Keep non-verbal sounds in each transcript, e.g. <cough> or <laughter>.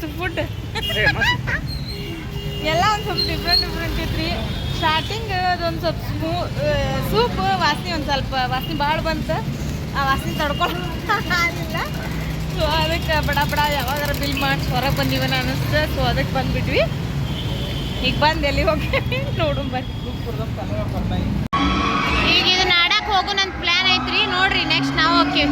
ಮಸ್ತ್ ಫುಡ್ ಎಲ್ಲ ಒಂದು ಸ್ವಲ್ಪ ಡಿಫ್ರೆಂಟ್ ಡಿಫ್ರೆಂಟ್ ಐತ್ರಿ ಸ್ಟಾರ್ಟಿಂಗ್ ಅದೊಂದು ಸ್ವಲ್ಪ ಸ್ಮೂ ಸೂಪ್ ವಾಸನೆ ಒಂದು ಸ್ವಲ್ಪ ವಾಸನೆ ಭಾಳ ಬಂತು. ಆ ವಾಸನೆ ಆಗಿಲ್ಲ ಸೊ ಅದಕ್ಕೆ ಬಡ ಬಡ ಯಾವಾಗಾರ ಬಿಲ್ ಮಾಡಿ ಹೊರಗೆ ಬಂದಿವನ ಅನ್ನಿಸ್ತು ಸೊ ಅದಕ್ಕೆ ಬಂದುಬಿಟ್ವಿ. ಈಗ ಬಂದು ಎಲ್ಲಿ ಹೋಗಿ? ನೋಡು ಬನ್ನಿ ಈಗ ಇದನ್ನ ಆಡಕ್ಕೆ ಹೋಗೋಣ ನನ್ನ ಪ್ಲ್ಯಾನ್ ಐತ್ರಿ. ನೋಡ್ರಿ ನೆಕ್ಸ್ಟ್ ನಾವು ಹೋಗ್ತೀವಿ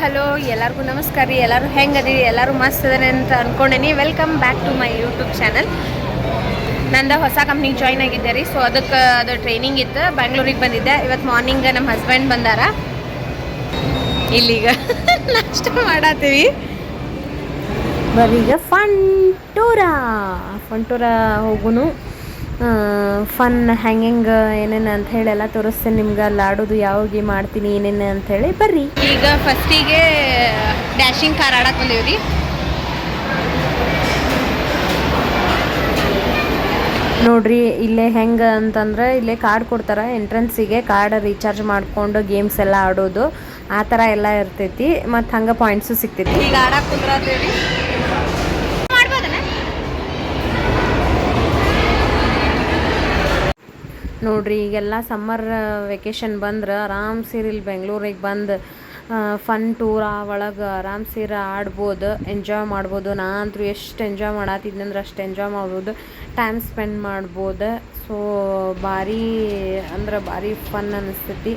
ಹಲೋ, ಎಲ್ಲರಿಗೂ ನಮಸ್ಕಾರ ರೀ. ಎಲ್ಲರೂ ಹೆಂಗದೀರಿ? ಎಲ್ಲರೂ ಮಸ್ತ್ ಅದಾರೆ ಅಂತ ಅಂದ್ಕೊಂಡೇನಿ welcome back to my YouTube channel ನಂದು ಹೊಸ ಕಂಪ್ನಿಗೆ ಜಾಯ್ನ್ ಆಗಿದ್ದೆ ರೀ. ಸೊ ಅದಕ್ಕೆ ಅದು ಟ್ರೈನಿಂಗ್ ಇತ್ತು. ಬ್ಯಾಂಗ್ಳೂರಿಗೆ ಬಂದಿದ್ದೆ. ಇವತ್ತು ಮಾರ್ನಿಂಗ್ ನಮ್ಮ ಹಸ್ಬೆಂಡ್ ಬಂದಾರ. ಇಲ್ಲಿಗ <laughs> ನಾಷ್ಟ ಮಾಡತ್ತೀವಿ ಬರೀಗ ಫಂಟೂರ ಫನ್ ಟೂರ ಹೋಗುನು. ಫನ್ ಹ್ಯಾಂಗಿಂಗ್ ಏನೇನು ಅಂತ ಹೇಳಿ ಎಲ್ಲ ತೋರಿಸ್ತೇನೆ ನಿಮ್ಗೆ. ಅಲ್ಲಿ ಆಡೋದು ಯಾವ ಗೇಮ್ ಮಾಡ್ತೀನಿ ಏನೇನು ಅಂತ ಹೇಳಿ ಬರ್ರಿ. ಈಗ ಫಸ್ಟಿಗೆ ಡ್ಯಾಶಿಂಗ್ ಕಾರ್ ಆಡಕ್ಕೆ ಬಂದೀವಿ ರೀ ನೋಡ್ರಿ ಇಲ್ಲೇ ಹೆಂಗೆ ಅಂತಂದ್ರೆ ಇಲ್ಲೇ ಕಾರ್ಡ್ ಕೊಡ್ತಾರೆ ಎಂಟ್ರೆನ್ಸಿಗೆ ಕಾರ್ಡ್ ರೀಚಾರ್ಜ್ ಮಾಡಿಕೊಂಡು ಗೇಮ್ಸ್ ಎಲ್ಲ ಆಡೋದು. ಆ ಥರ ಎಲ್ಲ ಇರ್ತೈತಿ. ಮತ್ತು ಹಂಗೆ ಪಾಯಿಂಟ್ಸು ಸಿಗ್ತೈತಿ. ಈಗ ಆಡಕ್ಕೆ ಕುಂದ್ರತೀವಿ ನೋಡ್ರಿ, ಈಗೆಲ್ಲ ಸಮ್ಮರ್ ವೆಕೇಷನ್ ಬಂದ್ರೆ ಆರಾಮ್ ಇಲ್ಲಿ ಬೆಂಗಳೂರಿಗೆ ಬಂದು ಫನ್ ಟೂರ್ ಒಳಗೆ ಆರಾಮ್ ಸೀರ ಆಡ್ಬೋದು ಎಂಜಾಯ್ ಮಾಡ್ಬೋದು. ನಾ ಅಂತೂ ಎಷ್ಟು ಎಂಜಾಯ್ ಮಾಡತ್ತಿದ್ನಂದ್ರೆ ಅಷ್ಟು ಎಂಜಾಯ್ ಮಾಡ್ಬೋದು. ಟೈಮ್ ಸ್ಪೆಂಡ್ ಮಾಡ್ಬೋದು. ಸೊ ಭಾರಿ, ಅಂದ್ರೆ ಭಾರಿ ಫನ್ ಅನಿಸ್ತೈತಿ.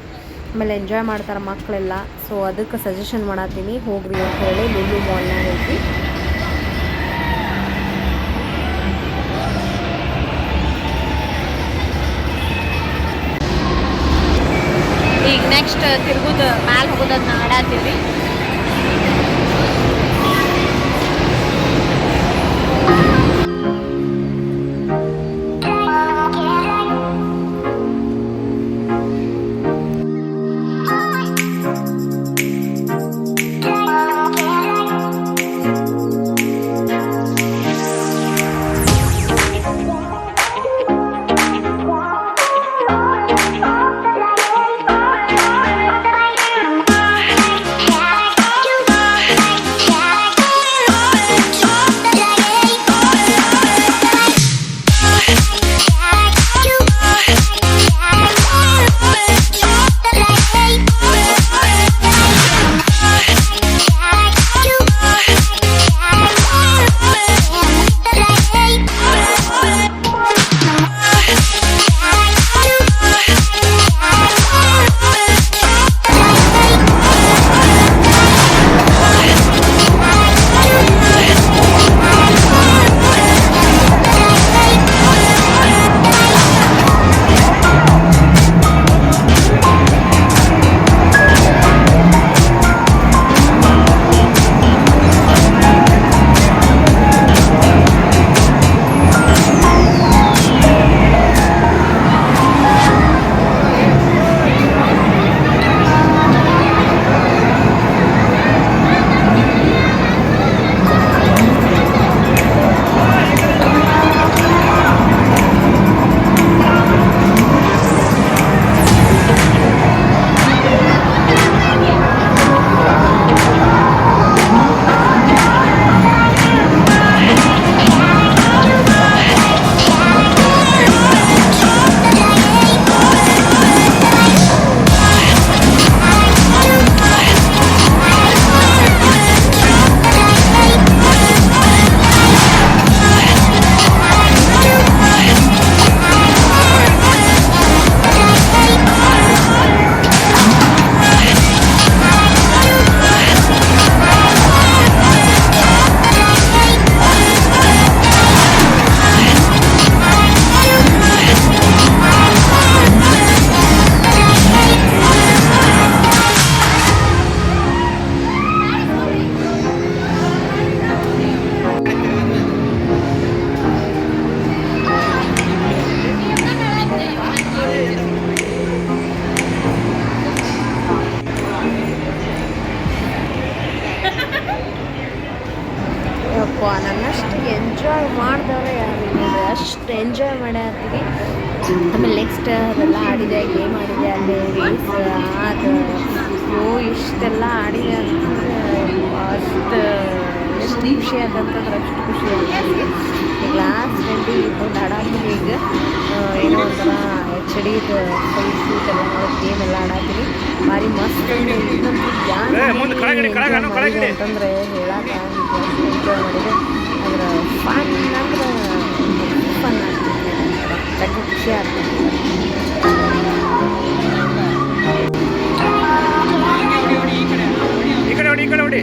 ಆಮೇಲೆ ಎಂಜಾಯ್ ಮಾಡ್ತಾರೆ ಮಕ್ಕಳೆಲ್ಲ ಸೊ ಅದಕ್ಕೆ ಸಜೆಷನ್ ಮಾಡತ್ತೀನಿ ಹೋಗ್ರಿ ಅಂತ ಹೇಳಿ ಲುಲು ಮಾಲ್ನಾಗ ಐತಿ ತಿರುಗುದು ಮ್ಯಾಲ ಹೋಗೋದನ್ನ ಆಡಾತೀವಿ. ಆಗುತ್ತೆ ಈಗ ಲಾಸ್ಟ್ ಆಡಾಡ್ತೀವಿ ಈಗ. ಏನೋ ಒಂಥರ ಎಚ್ ಡಿ ಸೈಸು ಏನೆಲ್ಲ ಎಲ್ಲ ಗೇಮ್ ಎಲ್ಲ ಭಾರಿ ಮಸ್ತ್ ಅಂತಂದ್ರೆ ಹೇಳಕ್ಕೆ ಎಂಜಾಯ್ ಮಾಡಿದೆ. ಅದ್ರ ಫನ್ ಅಂದ್ರೆ ಫನ್ ಆಗ್ತದೆ. ತಗ್ಗೆ ಖುಷಿ ಆಗ್ತದೆ. ಈ ಕಡೆ ಹೊಡಿ ಈ ಕಡೆ ಹೊಡಿ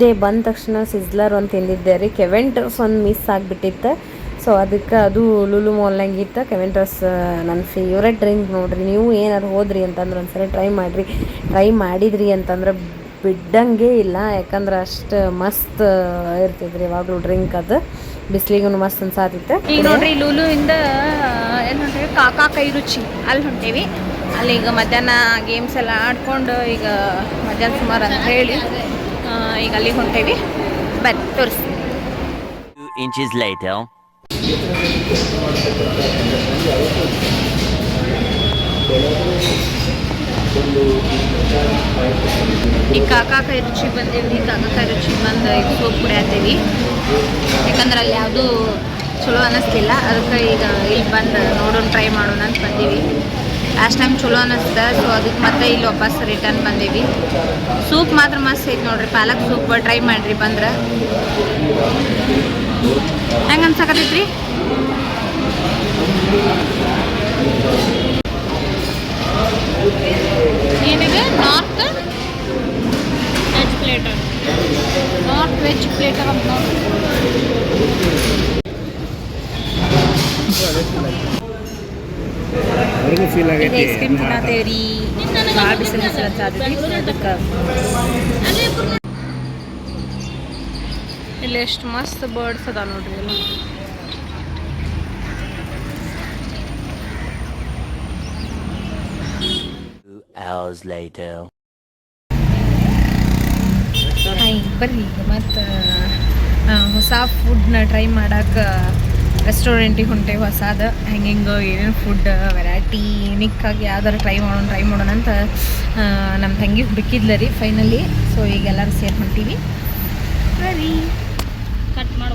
ಫಸ್ಟ್ ಡೇ ಬಂದ ತಕ್ಷಣ ಸಿಸ್ಲರ್ ಒಂದು ತಿಂದಿದ್ದೆ ರೀ. ಕೆವೆಂಟರ್ಸ್ ಒಂದು ಮಿಸ್ ಆಗಿಬಿಟ್ಟಿತ್ತು. ಸೊ ಅದಕ್ಕೆ ಅದು ಲುಲು ಇತ್ತು. ಕೆವೆಂಟರ್ಸ್ ನನ್ನ ಫೇವ್ರೆಟ್ ಡ್ರಿಂಕ್ ನೋಡಿರಿ. ನೀವು ಏನಾದ್ರು ಹೋದ್ರಿ ಅಂತಂದ್ರೆ ಒಂದ್ಸರಿ ಟ್ರೈ ಮಾಡಿರಿ. ಟ್ರೈ ಮಾಡಿದ್ರಿ ಅಂತಂದ್ರೆ ಬಿಡ್ಡಂಗೆ ಇಲ್ಲ. ಯಾಕಂದ್ರೆ ಅಷ್ಟು ಮಸ್ತ್ ಇರ್ತಿದ್ರಿ ಯಾವಾಗಲೂ ಡ್ರಿಂಕ್ ಅದು. ಬಿಸ್ಲಿಗೂ ಮಸ್ತ್ ಅನ್ಸಾತಿತ್ತು. ಈಗ ನೋಡ್ರಿ ಲೂಲು ಇಂದ ಹೊಂಟೇವಿ? ಕಾಕಾ ಕೈ ರುಚಿ. ಅಲ್ಲಿ ಹೊಂಟೇವಿ. ಅಲ್ಲಿ ಈಗ ಮಧ್ಯಾಹ್ನ ಗೇಮ್ಸ್ ಎಲ್ಲ ಆಡ್ಕೊಂಡು ಈಗ ಮಧ್ಯಾಹ್ನ ಸುಮಾರು ಅಂತ ಹೇಳಿ. ಆ, ಈಗ ಅಲ್ಲಿಗೆ ಹೊಂಟೇವಿ ಬನ್ನಿ ತೋರಿಸಿ Two inches later. ಈಗ ಕಾಕಾ ಕೈ ರುಚಿ ಬಂದೇವಿ ಕಾಕಾ ಕೈ ರುಚಿ ಬಂದು ಈಗ ಸೋಪ್ ಕುಡಿಯತ್ತೀವಿ ಯಾಕಂದ್ರೆ ಅಲ್ಲಿ ಯಾವುದೂ ಚಲೋ ಅನ್ನಿಸ್ಲಿಲ್ಲ ಅದಕ್ಕೆ ಈಗ ಇಲ್ಲಿ ಬಂದು ನೋಡೋಣ ಟ್ರೈ ಮಾಡೋಣ ಅಂತ ಬಂದೀವಿ ಲಾಸ್ಟ್ ಟೈಮ್ ಚಲೋ ಅನ್ನಿಸ್ತದೆ ಸೊ ಅದಕ್ಕೆ ಮತ್ತೆ ಇಲ್ಲಿ ವಾಪಸ್ ರಿಟರ್ನ್ ಬಂದೀವಿ. ಸೂಪ್ ಮಾತ್ರ ಮಸ್ತ್ ಐತೆ ನೋಡ್ರಿ, ಪಾಲಕ್ ಸೂಪ್ ಟ್ರೈ ಮಾಡಿರಿ ಬಂದ್ರೆ. ಹೆಂಗೆ ಅನ್ಸಕತ್ತೈತ್ರಿ? ಏನಿದೆ? North veg platter north veg platter ಅಂತ ಅವ್ರಿಗೂ ಫೀಲ್ ಆಗೈತಿ. ಐಸ್ ಕ್ರೀಮ್ ಭಾಳ ಅದಕ್ಕೆ ಇಲ್ಲಿ ಎಷ್ಟು ಮಸ್ತ್ ಬರ್ಡ್ಸ್ ಅದ ನೋಡ್ರಿ ಎಲ್ಲ. Two hours later. ಹಾಯ್ ಬರ್ರಿ. ಮತ್ತೆ ಮತ್ತು ಹೊಸ ಫುಡ್ನ ಟ್ರೈ ಮಾಡಕ್ಕೆ ರೆಸ್ಟೋರೆಂಟಿಗೆ ಹೊಂಟೇವು ಹೊಸಾದ ಹೆಂಗೆ ಏನೇನು ಫುಡ್ ವೆರೈಟಿ ಯುನಿಕ್ಕಾಗಿ ಯಾವ್ದಾರು ಟ್ರೈ ಮಾಡೋಣ ಟ್ರೈ ಮಾಡೋಣ ಅಂತ ನಮ್ಮ ತಂಗಿ ಹುಡುಕಿದ್ಲ ರೀ ಫೈನಲಿ ಸೊ ಈಗ ಎಲ್ಲರೂ ಸೇರಿ ಹೊಂಟೀವಿ. ಸರಿ ಕಟ್ ಮಾಡ.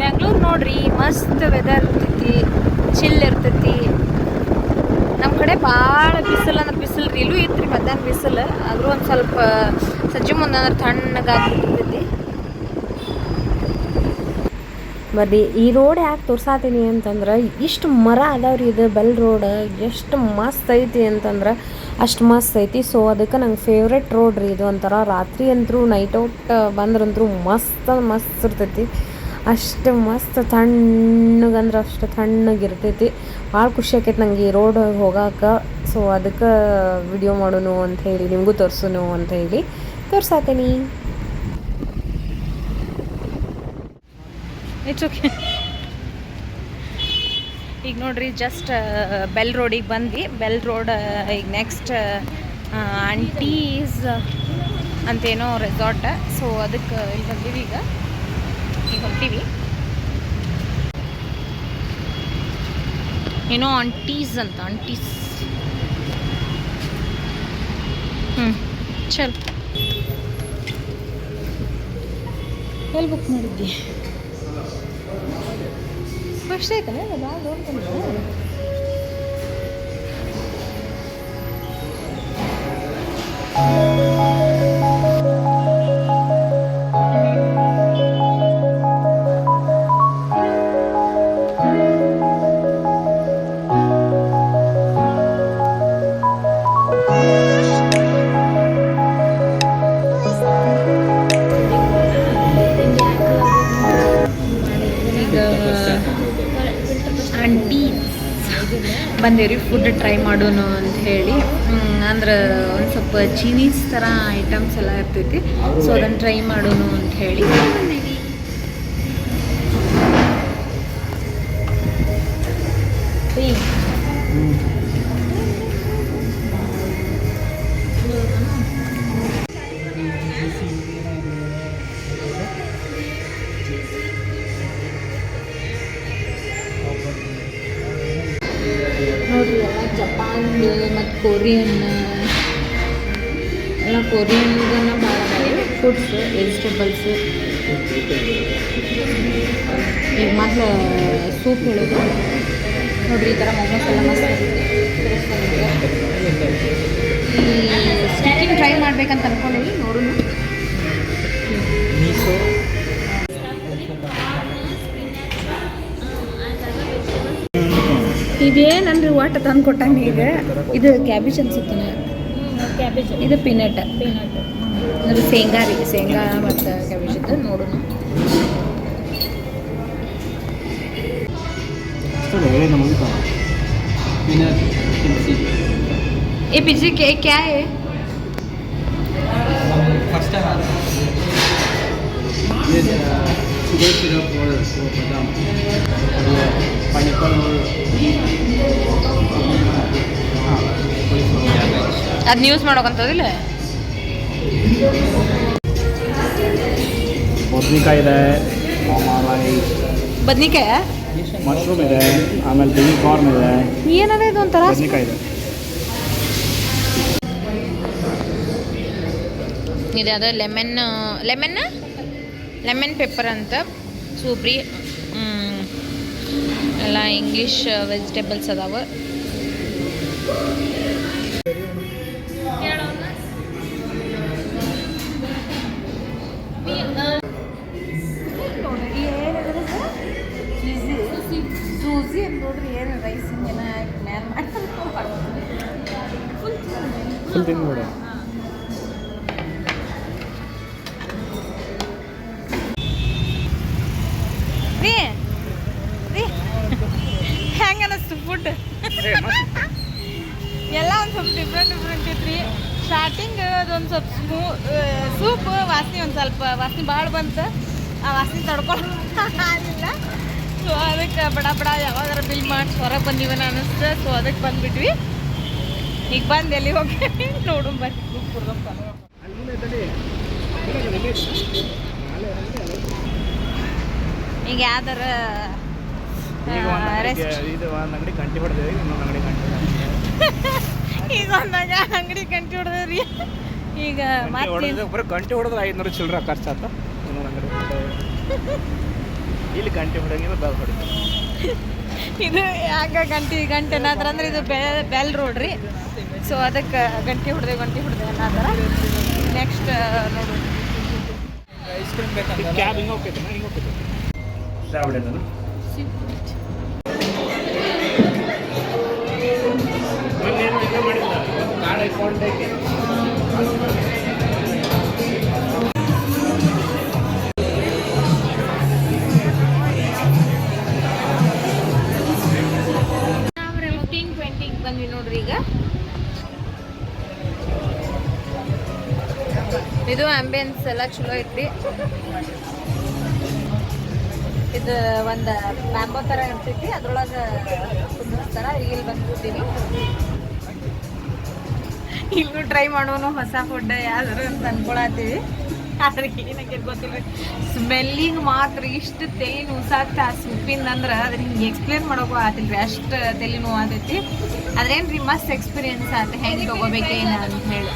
ಬ್ಯಾಂಗ್ಳೂರು ನೋಡ್ರಿ, ಮಸ್ತ್ ವೆದರ್ ಇರ್ತೈತಿ ಚಿಲ್ ಇರ್ತೈತಿ. ನಮ್ಮ ಕಡೆ ಭಾಳ ಬಿಸಿಲು ಅಂದ್ರೆ ಬಿಸಿಲು ರೀ. ಇಲ್ಲೂ ಇತ್ತು ರೀ ಮಧ್ಯಾಹ್ನ ಬಿಸಿಲು. ಆದರೂ ಒಂದು ಸ್ವಲ್ಪ, ಸಜ್ಜೆ ಮುಂದೆ ಅಂದ್ರೆ ತಣ್ಣಗಾಗ್ಬಿಟ್ಟಿರ್ತೈತಿ ಬರ್ರಿ ಈ ರೋಡ್ ಯಾಕೆ ತೋರ್ಸಾತೀನಿ ಅಂತಂದ್ರೆ, ಇಷ್ಟು ಮರ ಅದಾವ್ರಿ ಇದು ಬೆಲ್ ರೋಡ್ ಎಷ್ಟು ಮಸ್ತ್ ಐತಿ ಅಂತಂದ್ರೆ, ಅಷ್ಟು ಮಸ್ತ್ ಐತಿ. ಸೊ ಅದಕ್ಕೆ ನಂಗೆ ಫೇವ್ರೆಟ್ ರೋಡ್ ರೀ ಇದು ಒಂಥರ. ರಾತ್ರಿ ಅಂತರೂ ನೈಟ್ ಔಟ್ ಬಂದ್ರಂತೂ ಮಸ್ತ್ ಮಸ್ತ್ ಇರ್ತೈತಿ. ಅಷ್ಟು ಮಸ್ತ್ ತಣ್ಣಗಂದ್ರೆ ಅಷ್ಟು ತಣ್ಣಗಿರ್ತೈತಿ ಭಾಳ ಖುಷಿ ಆಕೈತಿ ನಂಗೆ ಈ ರೋಡ್ ಹೋಗಾಕ. ಸೊ ಅದಕ್ಕೆ ವಿಡಿಯೋ ಮಾಡೋನು ಅಂತ ಹೇಳಿ, ನಿಮಗೂ ತೋರಿಸೋನು ಅಂತ ಹೇಳಿ ತೋರ್ಸಾತೀನಿ. ಇಟ್ಸ್ ಓಕೆ <laughs> ಈಗ ನೋಡ್ರಿ ಜಸ್ಟ್ ಬೆಲ್ ರೋಡಿಗೆ ಬಂದ್ವಿ. ಬೆಲ್ ರೋಡ್ ಈಗ ನೆಕ್ಸ್ಟ್ ಆಂಟೀಸ್ ಅಂತೇನೋ ರೆಸಾರ್ಟ್ ಸೊ ಅದಕ್ಕೆ ಇಲ್ಲಿ ಬಂದೀವಿ ಈಗ. ಈಗ ಹೊಂಟೀವಿ. ಏನೋ ಆಂಟೀಸ್ ಅಂತ ಆಂಟೀಸ್ ಹ್ಞೂ ಚಲ್. ಎಲ್ಲಿ ಬುಕ್ ಮಾಡಿದ್ದಿ. ಫಸ್ಟ್ ಆಯ್ತಾನೆ? ಭಾಳ ದೊಡ್ಡ ಟ್ರೈ ಮಾಡೋಣ ಅಂತ ಹೇಳಿ ಅಂದ್ರೆ ಒಂದು ಸ್ವಲ್ಪ ಚೀನೀಸ್ ಥರ ಐಟಮ್ಸ್ ಎಲ್ಲ ಇರ್ತೈತಿ. ಸೊ ಅದನ್ನು ಟ್ರೈ ಮಾಡೋಣ ಅಂತ ಹೇಳಿ. ಕೊರಿಯನ್ ಎಲ್ಲ ಕೊರಿಯನ್ಗನ್ನ ಭಾಳ ಫುಡ್ಸ್ ವೆಜಿಟೇಬಲ್ಸ್ ಈಗ ಮಾತ್ರ ಸೂಪ್ ಹೇಳೋದು. ನೋಡಿರಿ, ಈ ಥರ ಮೊಮೋಸ್ ಎಲ್ಲ ಮಸ್ತ್ ಈ ಸ್ಟಿಕ್ಕಿಂಗ್ ಟ್ರೈ ಮಾಡ್ಬೇಕಂತ ಅನ್ಕೊಂಡೀನಿ ನೋಡೋಣ ಇದೇನನ್ರಿ ಒಟ್ಟು ತಂದು ಕೊಟ್ಟಂಗೆ ಈಗ ಇದು ಕ್ಯಾಬೇಜ್ ಅನ್ಸುತ್ತೆ ಕ್ಯಾಬೇಜ್ ಇದು ಪೀನಟ್ ಪೀನಟ್ ಅಂದ್ರೆ ಶೇಂಗಾ ರೀ ಶೇಂಗಾ ಮತ್ತು ಕ್ಯಾಬೇಜ್ ಇದ್ದು ನೋಡೋಣ ಹೇಳಿ ನಮಗೆ ये पीछे क्या क्या है फर्स्ट टाइम आता ये शुगर सिरप और वो बादाम ಅದನ್ನ ಯೂಸ್ ಮಾಡೋಕಂತದಿಲ್ಲ ಬದ್ನಿಕಾಯಿ ಇದೆ. ಬದ್ನಿಕಾಯ? ಮಶ್ರೂಮ್ ಇದೆ. ಆಮೇಲೆ ಬೇಬಿ ಕಾರ್ನ್ ಇದೆ. ಏನದ ಇದು ಒಂಥರ? ಬದ್ನಿಕಾಯಿ ಇದೆ. ಇದು ಅದು ಲೆಮನ್ ಲೆಮನ್ ಲೆಮನ್ ಪೆಪ್ಪರ್ ಅಂತ. ಸೂಪ್ರಿ ಹ್ಮ್. ಎಲ್ಲ ಇಂಗ್ಲೀಷ್ ವೆಜಿಟೇಬಲ್ಸ್ ಅದಾವ. ತಿನ್ಬಿಡು ಹೆಂಗ ಅನಿಸ್ತು ಫುಡ್ ಎಲ್ಲ ಒಂದು ಸ್ವಲ್ಪ ಡಿಫ್ರೆಂಟ್ ಡಿಫ್ರೆಂಟ್ ಐತ್ರಿ ಸ್ಟಾರ್ಟಿಂಗ್ ಅದೊಂದು ಸ್ವಲ್ಪ ಸ್ಮೂ ಸೂಪ್ ವಾಸನೆ ಒಂದು ಸ್ವಲ್ಪ ವಾಸನೆ ಭಾಳ ಬಂತು. ಆ ವಾಸನೆ ತಡ್ಕೊಳ್ಳಿಲ್ಲ ಸೊ ಅದಕ್ಕೆ ಬಡ ಬಡ ಯಾವಾಗಾರ ಬಿಲ್ ಮಾಡಿ ಹೊರಗೆ ಬಂದಿವನ ಅನಿಸ್ತು ಸೊ ಅದಕ್ಕೆ ಬಂದ್ಬಿಟ್ವಿ. ಈಗ ಬಂದು ಎಲ್ಲಿ ಹೋಗಿ? ನೋಡು ಬನ್ನಿ ಈಗ ಯಾವ್ದಾರ ಈಗ ಅಂಗಡಿ ಗಂಟೆ ಒಂದಾಗ ಅಂಗಡಿ ಕಂಟಿ ಹೊಡೆದ್ರಿ ಈಗ ಗಂಟೆ ಬರೀ ಗಂಟೆ ಹೊಡೆದ್ರೆ ಐದುನೂರು ಚಿಲ್ಲರೆ ಖರ್ಚಾತ ಇಲ್ಲಿ ಗಂಟೆ ಹೊಡೆಯಂಗಿಲ್ಲ ಬೆಲ್ ಹೊಡಿತೀವಿ. ಇದು ಯಾಕೆ ಗಂಟೆ ಗಂಟೆ ಏನಾದ್ರ ಅಂದ್ರೆ ಇದು ಬೆಲ್ ಬೆಲ್ ರೋಡ್ ರೀ. ಸೊ ಅದಕ್ಕೆ ಗಂಟೆ ಹೊಡೆದೆ ಗಂಟೆ ಹೊಡೆದೆ ಅನ್ನೋದ್ರ. ನೆಕ್ಸ್ಟ್ ನೋಡಿ. ಐಸ್ ಕ್ರೀಮ್ ಬೇಕಂತ ಕ್ಯಾಬ್ ಹಿಂಗೆ ಹೋಗ್ತೈತೆ. ಹಿಂಗೆ ಹೋಗ್ತೈತೆ ಇದು ಮಾಡಿಲ್ಲ ಇದು ಆಂಬಿಯನ್ಸ್ ಎಲ್ಲ ಚಲೋ ಐತಿ ಇದು ಒಂದು ಮ್ಯಾಂಗೋ ಥರ ಇರ್ತೈತಿ, ಅದ್ರೊಳಗೆ ತರ ಇಲ್ಲಿ ಬಂದ್ಬಿಡ್ತೀನಿ. ಇಲ್ಲೂ ಟ್ರೈ ಮಾಡೋನು ಹೊಸ ಫುಡ್ ಯಾವ್ದಾರು ಅಂತ ಅನ್ಕೊಳತ್ತೀವಿ. ಆದ್ರೆ ಏನಕ್ಕೆ ಗೊತ್ತಿಲ್ಲ ಸ್ಮೆಲ್ಲಿಂಗ್ ಮಾತ್ರ ಇಷ್ಟು ತಲೆ ಉಸಾಕ್ತ ಆ ಸೂಪಿಂದ ಅಂದ್ರೆ ಅದ್ರ ಹಿಂಗೆ ಎಕ್ಸ್ಪ್ಲೇನ್ ಮಾಡೋಕ್ಕೂ ಆತಿಲ್ರಿ ಅಷ್ಟು ತಲೆ ನೋವು ಆತೈತಿ ಅದ್ರೇನ್ರಿ ಮಸ್ತ್ ಎಕ್ಸ್ಪೀರಿಯನ್ಸ್ ಆತ. ಹೆಂಗೆ ತಗೋಬೇಕೇನ ಅಂತ ಹೇಳಿ.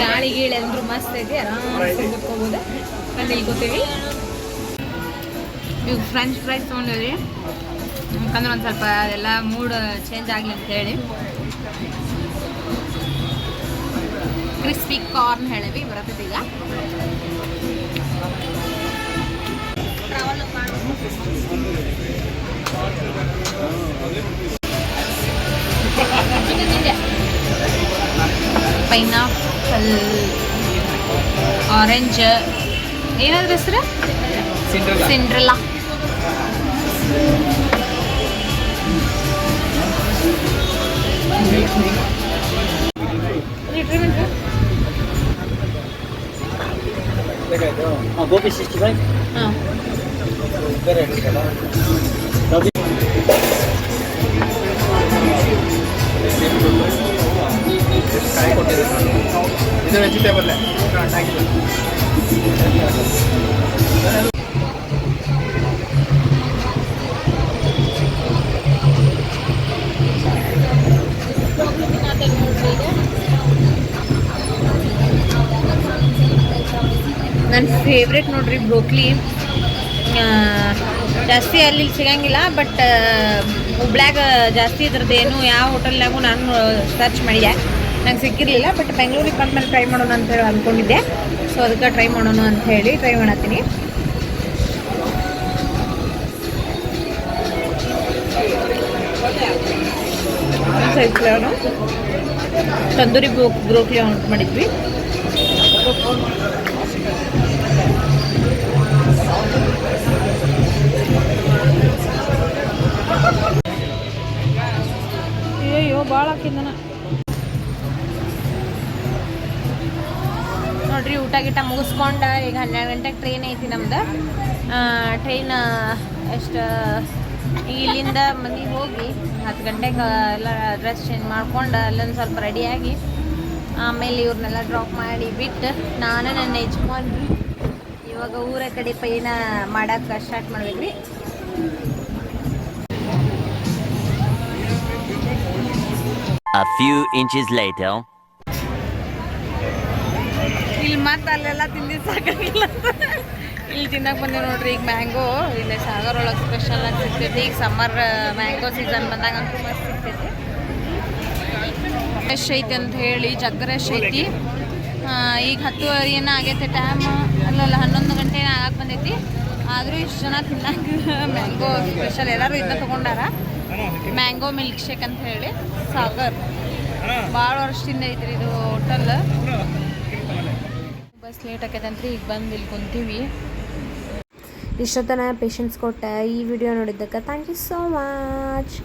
ಗಾಳಿ ಗೀಳಿ ಅಂದ್ರೂ ಮಸ್ತ್ ಐತಿ, ಆರಾಮ್ ಕೂತ್ಕೋಬೋದು ಅಲ್ಲಿ ಕೂತೀವಿ ಇವು ಫ್ರೆಂಚ್ ಫ್ರೈಸ್ ತೊಗೊಂಡಿವ್ರಿ. ಯಾಕಂದ್ರೆ ಒಂದು ಸ್ವಲ್ಪ ಅದೆಲ್ಲ ಮೂಡ್ ಚೇಂಜ್ ಆಗಲಿ ಅಂತ ಹೇಳಿ ಕ್ರಿಸ್ಪಿ ಕಾರ್ನ್ ಹೇಳಿ ಬರುತ್ತದೀಗ ಪೈನಾಪಲ್ ಆರೆಂಜ್ ಏನಾದ್ರೂ ಹೆಸರು Cinderella Thank. Cinderella gobi sixty five ಹಾಂ. ಬೇರೆ ಗೋಬಿ ಇದು ಕೊಟ್ಟಿದ್ದಾರೆ ಥ್ಯಾಂಕ್ ವೆಜಿಟೇಬಲ್ ನನ್ನ ಫೇವ್ರೆಟ್ ನೋಡ್ರಿ ಬ್ರೋಕ್ಲಿ ಜಾಸ್ತಿ ಅಲ್ಲಿ ಸಿಗಂಗಿಲ್ಲ ಬಟ್ ಹುಬ್ಳ್ಯಾಗ ಜಾಸ್ತಿ ಇದ್ರದ್ದು ಏನು, ಯಾವ ಹೋಟೆಲ್ನಾಗೂ ನಾನು ಸರ್ಚ್ ಮಾಡಿದೆ. ನಂಗೆ ಸಿಕ್ಕಿರಲಿಲ್ಲ ಬಟ್ ಬೆಂಗಳೂರಿಗೆ ಬಂದಮೇಲೆ ಟ್ರೈ ಮಾಡೋಣ ಅಂತ ಹೇಳಿ ಅಂದ್ಕೊಂಡಿದ್ದೆ ಸೊ ಅದಕ್ಕೆ ಟ್ರೈ ಮಾಡೋಣ ಅಂತ ಹೇಳಿ ಟ್ರೈ ಮಾಡತ್ತೀನಿ. ತಂದೂರಿ ಬ್ರೋ ಬ್ರೋಕ್ಲಿ ಆರ್ಡರ್ ಮಾಡಿದ್ವಿ. ಭಾಳ ಹಾಕಿದ್ದಾನ ನೋಡ್ರಿ, ಊಟ ಗೀಟ ಮುಗಿಸ್ಕೊಂಡು ಈಗ ಹನ್ನೆರಡು ಗಂಟೆಗೆ ಟ್ರೈನ್ ಐತಿ ನಮ್ದು. ಟ್ರೈನ್ ಎಷ್ಟು ಇಲ್ಲಿಂದ ಮನೆಗೆ ಹೋಗಿ ಹತ್ತು ಗಂಟೆಗೆ ಎಲ್ಲ ಡ್ರೆಸ್ ಚೇಂಜ್ ಮಾಡ್ಕೊಂಡು ಅಲ್ಲೊಂದು ಸ್ವಲ್ಪ ರೆಡಿಯಾಗಿ ಆಮೇಲೆ ಇವ್ರನ್ನೆಲ್ಲ ಡ್ರಾಪ್ ಮಾಡಿ ಬಿಟ್ಟು ನಾನು ನನ್ನ ಯಜಮಾನ್ರಿ. ಇವಾಗ ಊರ ಕಡೆ ಪೈನ ಮಾಡೋಕ್ಕೆ ಸ್ಟಾರ್ಟ್ ಮಾಡ್ಬೇಕ್ರಿ. A few inches later. ಇಲ್ಲಿ ಮತ್ತೆ ಅಲ್ಲೆಲ್ಲ ತಿಂದಿ ಸಾಕಾಗಿಲ್ಲ. ಇಲ್ಲಿ ತಿನ್ನಕ್ಕೆ ಬಂದೆ ನೋಡ್ರಿ, ಈಗ ಮ್ಯಾಂಗೋ. ಇಲ್ಲಿ ಸಾಗರ್ ಒಳಗೆ ಸ್ಪೆಷಲ್ ಅಂತ ಸಿಗ್ತೈತಿ. ಈಗ ಸಮ್ಮರ್ ಮ್ಯಾಂಗೋ ಸೀಸನ್ ಬಂದಾಗ ಅಂತೂ ಮಸ್ತ್ ಸಿಗ್ತೈತಿ. ಫ್ರೆಶ್ ಐತಿ ಅಂತ ಹೇಳಿ ಜಗ್ ರಶ್ ಐತಿ. ಈಗ ಹತ್ತುವರೆ ಏನೋ ಆಗೈತೆ ಟೈಮ್ ಅಲ್ಲಲ್ಲ ಹನ್ನೊಂದು ಗಂಟೆ ಆಗಕ್ಕೆ ಬಂದೈತಿ. ಆದರೂ ಇಷ್ಟು ಜನ ತಿನ್ನಕ್ಕೆ ಮ್ಯಾಂಗೋ ಸ್ಪೆಷಲ್ ಎಲ್ಲರೂ ಇದನ್ನ ತೊಗೊಂಡಾರ. ಮ್ಯಾಂಗೋ ಮಿಲ್ಕ್ ಶೇಕ್ ಅಂತ ಹೇಳಿ. ಸಾಗರ್. ಭಾಳ ವರ್ಷದಿಂದ ಐತ್ರಿ ಇದು ಹೋಟೆಲ್ ಬಸ್ ಲೇಟ್ ಆಕೈತಂತ್ರಿ ಈಗ ಬಂದು ಇಲ್ಲಿ ಕುಂತೀವಿ. ಇಷ್ಟೊತ್ತನ ಪೇಷನ್ಸ್ ಕೊಟ್ಟೆ ಈ ವಿಡಿಯೋ ನೋಡಿದ್ದಕ್ಕೆ ಥ್ಯಾಂಕ್ ಯು ಸೋ ಮಚ್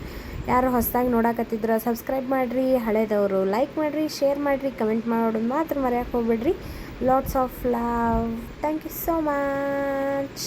ಯಾರು ಹೊಸದಾಗಿ ನೋಡಾಕತ್ತಿದ್ರ ಸಬ್ಸ್ಕ್ರೈಬ್ ಮಾಡಿರಿ, ಹಳೇದವರು ಲೈಕ್ ಮಾಡಿರಿ ಶೇರ್ ಮಾಡಿರಿ ಕಮೆಂಟ್ ಮಾಡೋದು ಮಾತ್ರ ಮರೆಯೋಕೆ ಹೋಗ್ಬಿಡ್ರಿ. Lots of love thank you so much